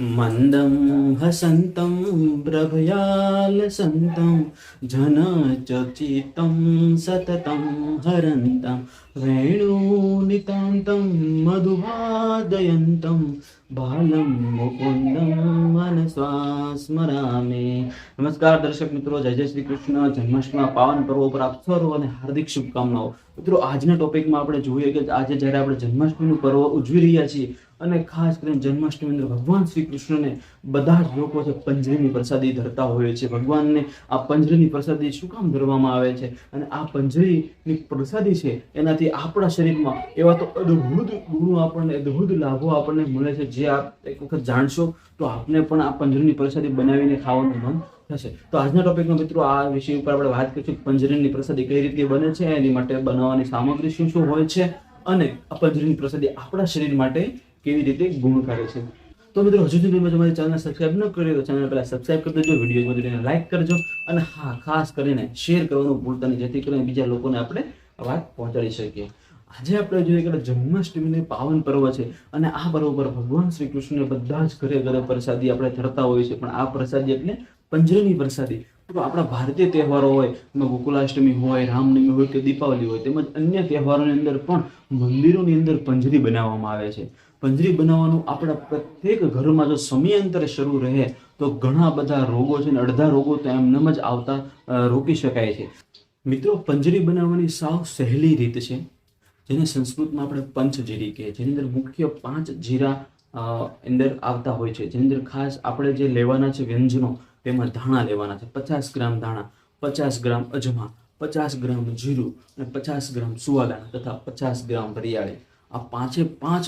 मन्दं हसन्तं प्रभयालसन्तं जनचचितं सततं हरन्तं वेणुनितान्तं मधुवादयन्तं બાલમ મુકુંદમ મનસ્વા સ્મરામે નમસ્કાર દર્શક મિત્રો જય જય શ્રી કૃષ્ણ જન્માષ્ટમી પાવન પર્વ પર આપ સર્વને હાર્દિક શુભકામનાઓ મિત્રો આજના ટોપિકમાં આપણે જોઈએ કે આજે જ્યારે આપણે જન્માષ્ટમીનું પર્વ ઉજવી રહ્યા છીએ અને ખાસ કરીને જન્માષ્ટમી અંદર ભગવાન શ્રી કૃષ્ણને બધા જ લોકો છે પંજરીની પ્રસાદી ધરતા હોય છે, ભગવાનને આ પંજરીની પ્રસાદી શું કામ ધરવામાં આવે છે? અને આ પંજરીની પ્રસાદી છે, એનાથી આપણા શરીરમાં એવા તો અદ્ભુત ગુણો આપણને, અદ્ભુત લાભો આપણને મળે છે. જે આપ એક વખત જાણશો તો આપને પણ આ પંજરીની પ્રસાદી બનાવીને ખાવાનું મન થશે. તો આજના ટોપિકમાં મિત્રો આ વિષય ઉપર આપણે વાત કરીશું પંજરીની પ્રસાદી કઈ રીતે બને છે, એની માટે બનાવવાની સામગ્રી શું શું હોય છે અને આ પંજરીની પ્રસાદી આપણા શરીર માટે કેવી રીતે ગુણ કરે છે. તો મિત્રો, હજુ સુધી તમે તમારી ચેનલ સબસ્ક્રાઇબ ન કર્યો તો ચેનલ પહેલાં સબસ્ક્રાઇબ કરી દેજો વીડિયો જોઈને લાઇક કરજો અને હા, ખાસ કરીને શેર કરવાનું ભૂલતા નહીં, જેથી કરીને બીજા લોકોને આપણે વાત પહોંચાડી શકીએ. આજે આપણે જોઈએ કે જન્માષ્ટમીને પાવન પર્વ છે અને આ પર્વ પર ભગવાન શ્રી કૃષ્ણને બધા જ ઘરે ઘરે પ્રસાદી આપણે ધરતા હોય છે પણ આ પ્રસાદી એટલે પંજરની પ્રસાદી. આપણા ભારતીય તહેવારો હોય ગોકુલાષ્ટમી હોય, રામનવમી હોય કે દીપાવલી હોય, તેમજ અન્ય તહેવારોની અંદર પણ મંદિરોની અંદર પંજરી બનાવવામાં આવે છે. પંજરી બનાવવાનું આપણા પ્રત્યેક ઘરમાં જો સમયાંતરે શરૂ રહે, તો ઘણા બધા રોગો છે ને અડધા રોગો તો એમનેમ જ આવતા રોકી શકાય છે. મિત્રો, પંજરી બનાવવાની સાવ સહેલી રીત છે, જેને સંસ્કૃતમાં આપણે પંચજીરી કહીએ, જેની અંદર મુખ્ય પાંચ જીરા અંદર આવતા હોય છે. જેની અંદર ખાસ આપણે જે લેવાના છે વ્યંજનો તેમાં ધાણા લેવાના છે. પચાસ ગ્રામ ધાણા, પચાસ ગ્રામ અજમા, પચાસ ગ્રામ જીરું અને પચાસ ગ્રામ સુવાદાણા તથા પચાસ ગ્રામ વરિયાળી. આ પાંચે પાંચ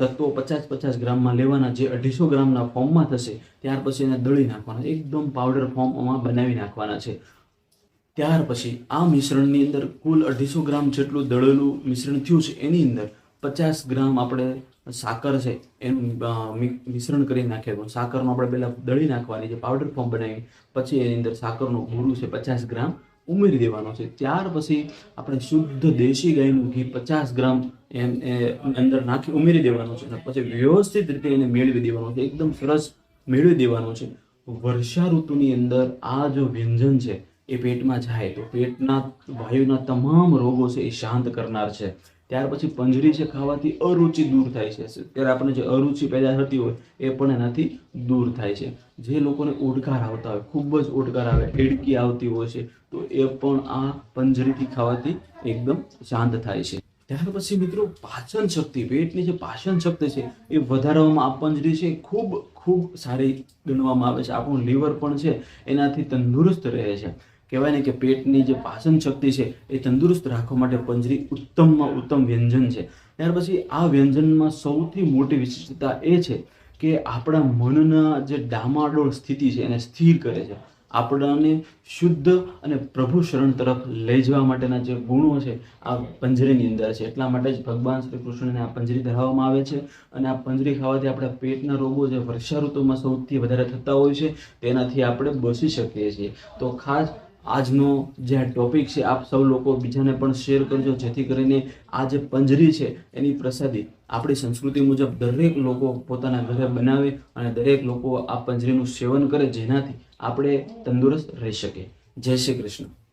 તત્વો પચાસ પચાસ ગ્રામમાં લેવાના જે અઢીસો ગ્રામના ફોર્મમાં થશે, ત્યાર પછી એને દળી નાખવાના એકદમ પાવડર ફોર્મમાં બનાવી નાખવાના છે. ત્યાર પછી આ મિશ્રણની અંદર કુલ અઢીસો ગ્રામ જેટલું દળેલું મિશ્રણ થયું છે. એની અંદર પચાસ ગ્રામ આપણે સાકર છે, એનું મિશ્રણ કરી નાખીએ સાકરનો આપણે પહેલાં દળી નાખવાની છે પાવડર ફોર્મ બનાવી પછી એની અંદર સાકરનો ભૂરું છે, પચાસ ગ્રામ ઉમેરી દેવાનો છે. ત્યાર પછી આપણે શુદ્ધ દેશી ગાયનું ઘી પચાસ ગ્રામ એમ અંદર નાખી ઉમેરી દેવાનું છે. પછી વ્યવસ્થિત રીતે એને મેળવી દેવાનું છે. એકદમ સરસ મેળવી દેવાનું છે. વર્ષા ઋતુની અંદર આ જો વ્યંજન છે, એ પેટમાં જાય. તો પેટના, વાયુના તમામ રોગો છે, એ શાંત કરનાર છે. ત્યાર પછી પંજરી છે ખાવાથી અરુચિ દૂર થાય છે. ત્યારે આપણને જે અરુચિ પેદા થતી હોય એ પણ એનાથી દૂર થાય છે. જે લોકોને ઓડકાર આવતા હોય, ખૂબ જ ઓડકાર આવે એડકી આવતી હોય છે, તો એ પણ આ પંજરીથી ખાવાથી એકદમ શાંત થાય છે. ત્યાર પછી મિત્રો પાચન શક્તિ, પેટની જે પાચન શક્તિ છે એ વધારવામાં આ પંજરી છે ખૂબ ખૂબ સારી ગણવામાં આવે છે. આપણું લીવર પણ છે, એનાથી તંદુરસ્ત રહે છે. કહેવાય ને કે પેટની જે પાચન શક્તિ છે એ તંદુરસ્ત રાખવા માટે પંજરી ઉત્તમમાં ઉત્તમ વ્યંજન છે. ત્યાર પછી આ વ્યંજનમાં સૌથી મોટી વિશિષ્ટતા એ છે કે આપણા મનના જે ડામાડોળ સ્થિતિ છે એને સ્થિર કરે છે. આપણને શુદ્ધ અને પ્રભુ શરણ તરફ લઈ જવા માટેના જે ગુણો છે આ પંજરીની અંદર છે. એટલા માટે જ ભગવાન શ્રી કૃષ્ણને આ પંજરી ધરાવવામાં આવે છે અને આ પંજરી ખાવાથી આપણા પેટના રોગો જે વર્ષા ઋતુમાં સૌથી વધારે થતા હોય છે તેનાથી આપણે બચી શકીએ છીએ. તો ખાસ આજનો જે આ ટોપિક છે, આપ સૌ લોકો બીજાને પણ શેર કરજો, જેથી કરીને આ જે પંજરી છે, એની પ્રસાદી આપણી સંસ્કૃતિ મુજબ દરેક લોકો પોતાના ઘરે બનાવે અને દરેક લોકો આ પંજરીનું સેવન કરે, જેનાથી આપણે તંદુરસ્ત રહી શકીએ. જય શ્રી કૃષ્ણ.